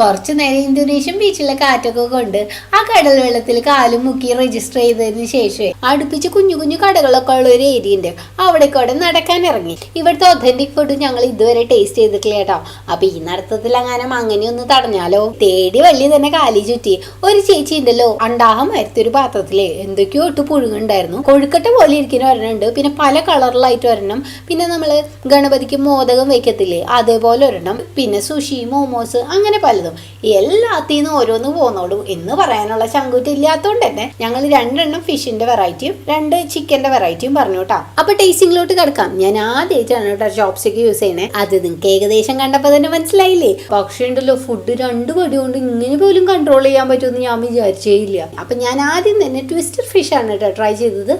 കുറച്ചു നേരം ഇന്തോനേഷ്യൻ ബീച്ചിലെ കാറ്റൊക്കെ കൊണ്ട് ആ കടൽ വെള്ളത്തിൽ കാലും മുക്കി രജിസ്റ്റർ ചെയ്തതിന് ശേഷം അടുപ്പിച്ച് കുഞ്ഞു കുഞ്ഞു കടകളൊക്കെ ഉള്ള ഒരു ഏരിയ ഉണ്ട്. അവിടെ കൂടെ നടക്കാൻ ഇറങ്ങി. ഇവിടുത്തെ ഒതന്റിക് ഫുഡ് ഞങ്ങൾ ഇതുവരെ ടേസ്റ്റ് ചെയ്തിട്ടില്ല കേട്ടോ. അപ്പൊ ഈ നടത്തത്തിൽ അങ്ങനെ അങ്ങനെ ഒന്ന് തടഞ്ഞാലോ? തേടി വള്ളി തന്നെ കാലി ചുറ്റി. ഒരു ചേച്ചി ഉണ്ടല്ലോ അണ്ടാഹം ഒരു പാത്രത്തിൽ എന്തൊക്കെയോ ഇട്ട് പുഴുങ്ങുണ്ടായിരുന്നു കൊഴുക്കട്ട പോലെ ഇരിക്കുന്ന ഒരെണ്ണുണ്ട് പിന്നെ പല കളറിലായിട്ട് ഒരെണ്ണം. പിന്നെ നമ്മൾ ഗണപതിക്ക് മോദകം വെക്കത്തില്ലേ അതേപോലെ ഒരെണ്ണം. പിന്നെ സുഷി മോമോസ് അങ്ങനെ പലതും. എല്ലാത്തിൽ നിന്നും ഓരോന്ന് പോന്നോടും എന്ന് പറയാനുള്ള ചങ്കൂറ്റം ഇല്ലാത്തതുകൊണ്ട് തന്നെ ഞങ്ങൾ രണ്ടെണ്ണം ഫിഷിന്റെ വെറൈറ്റിയും രണ്ട് ചിക്കന്റെ വെറൈറ്റിയും പറഞ്ഞു കേട്ടോ. അപ്പൊ ടേസ്റ്റിംഗിലോട്ട് കിടക്കാം. ഞാൻ ആദ്യമായിട്ടാണ് കേട്ടോ ചോപ്സ്റ്റിക്ക് യൂസ് ചെയ്യണേ. അത് നിങ്ങൾക്ക് ഏകദേശം കണ്ടപ്പോൾ തന്നെ മനസ്സിലായില്ലേ? പക്ഷേ ഉണ്ടല്ലോ ഫുഡ് രണ്ട് പടി കൊണ്ട് ഇങ്ങനെ പോലും കൺട്രോൾ ചെയ്യാൻ പറ്റുമെന്ന് ഞാൻ വിചാരിച്ചേ ഇല്ല. അപ്പൊ ഞാൻ ആദ്യം തന്നെ ട്വിസ്റ്റർ ഫിഷ് ആണ് കേട്ടോ ട്രൈ ചെയ്തത്.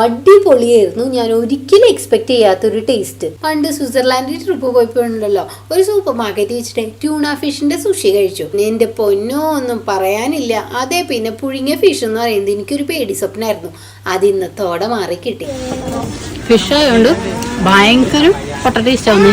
അടിപൊളിയായിരുന്നു. ഞാൻ ഒരിക്കലും എക്സ്പെക്ട് ചെയ്യാത്തൊരു ടേസ്റ്റ് പണ്ട് സ്വിറ്റ്സർലാൻഡിൽ ട്രിപ്പ് പോയപ്പോഴുണ്ടല്ലോ ഒരു സൂപ്പർ മാർക്കറ്റ് വെച്ചിട്ട് ട്യൂണ ഫിഷിന്റെ സുഷി കഴിച്ചു. നിന്റെ പൊന്നോ ഒന്നും പറയാനില്ല. അതെ പിന്നെ പുഴുങ്ങിയ ഫിഷ് എന്ന് പറയുന്നത് എനിക്കൊരു പേടി സ്വപ്നമായിരുന്നു അത് ഇന്നത്തോടെ മാറി കിട്ടി ഫിഷ് ആയതുകൊണ്ട് ഭയങ്കര പൊട്ട ടേസ്റ്റ് ആവുന്ന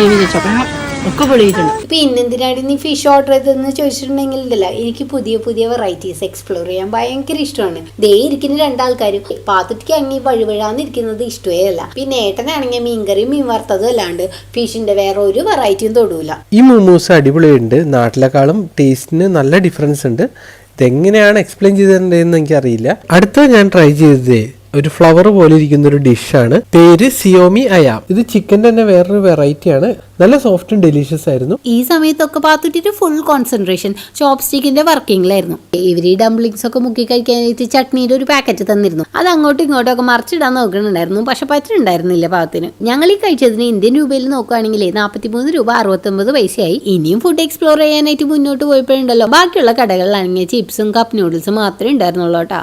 ഒക്കെ പൊളിയിട്ടുണ്ട് പിന്നെ എന്തിനാണ് നീ ഫിഷ് ഓർഡർ ചെയ്തതെന്ന് ചോദിച്ചിട്ടുണ്ടെങ്കിൽ ഇല്ല എനിക്ക് പുതിയ പുതിയ വെറൈറ്റീസ് എക്സ്പ്ലോർ ചെയ്യാൻ ഭയങ്കര ഇഷ്ടമാണ്. ദേ ഇരിക്കുന്ന രണ്ടാൾക്കാരും പാത്തുട്ടിക്ക് അങ്ങി വഴുവഴാന്നിരിക്കുന്നത് ഇഷ്ടമേ അല്ല. പിന്നെ ഏട്ടനാണെങ്കിൽ മീൻകറിയും മീൻ വറുത്തതും അല്ലാണ്ട് ഫിഷിന്റെ വേറെ ഒരു വെറൈറ്റിയും തൊടൂല. ഈ മോമോസ് അടിപൊളിയുണ്ട്. നാട്ടിലെക്കാളും ടേസ്റ്റിന് നല്ല ഡിഫറൻസ് ഉണ്ട്. ഇതെങ്ങനെയാണ് എക്സ്പ്ലെയിൻ ചെയ്തിട്ടുണ്ടെന്ന് എനിക്കറിയില്ല. അടുത്ത ഞാൻ ട്രൈ ചെയ്തത് ഒരു ഫ്ലവർ പോലെ ഇരിക്കുന്ന ഒരു ഡിഷാണ് പേര് സിയോമി അയാം ഇത് ചിക്കന്റെ തന്നെ വേറൊരു വെറൈറ്റി ആണ്. നല്ല സോഫ്റ്റും ഡെലീഷ്യസ് ആയിരുന്നു. ഈ സമയത്തൊക്കെ പാത്തുട്ടിട്ട് ഫുൾ കോൺസെൻട്രേഷൻ ചോപ്സ്റ്റിക്കിന്റെ വർക്കിംഗിലായിരുന്നു ഇവർ ഈ ഡംപ്ലിങ്സ് ഒക്കെ മുക്കി കഴിക്കാനായിട്ട് ചട്നിയുടെ ഒരു പാക്കറ്റ് തന്നിരുന്നു. അത് അങ്ങോട്ടും ഇങ്ങോട്ടും ഒക്കെ മറിച്ചിടാൻ നോക്കണുണ്ടായിരുന്നു. പക്ഷെ പറ്റുന്നുണ്ടായിരുന്നില്ല പാത്തിന്. ഞങ്ങൾ ഈ കഴിച്ചതിന് ഇന്ത്യൻ രൂപയിൽ നോക്കുകയാണെങ്കിൽ നാൽപ്പത്തിമൂന്ന് രൂപ അറുപത്തൊമ്പത് പൈസയായി. ഇനിയും ഫുഡ് എക്സ്പ്ലോർ ചെയ്യാനായിട്ട് മുന്നോട്ട് പോയപ്പോഴുണ്ടല്ലോ. ബാക്കിയുള്ള കടകളിലാണെങ്കിൽ ചിപ്സും കപ്പ് നൂഡിൽസും മാത്രമേ ഉണ്ടായിരുന്നുള്ളൂ കേട്ടോ.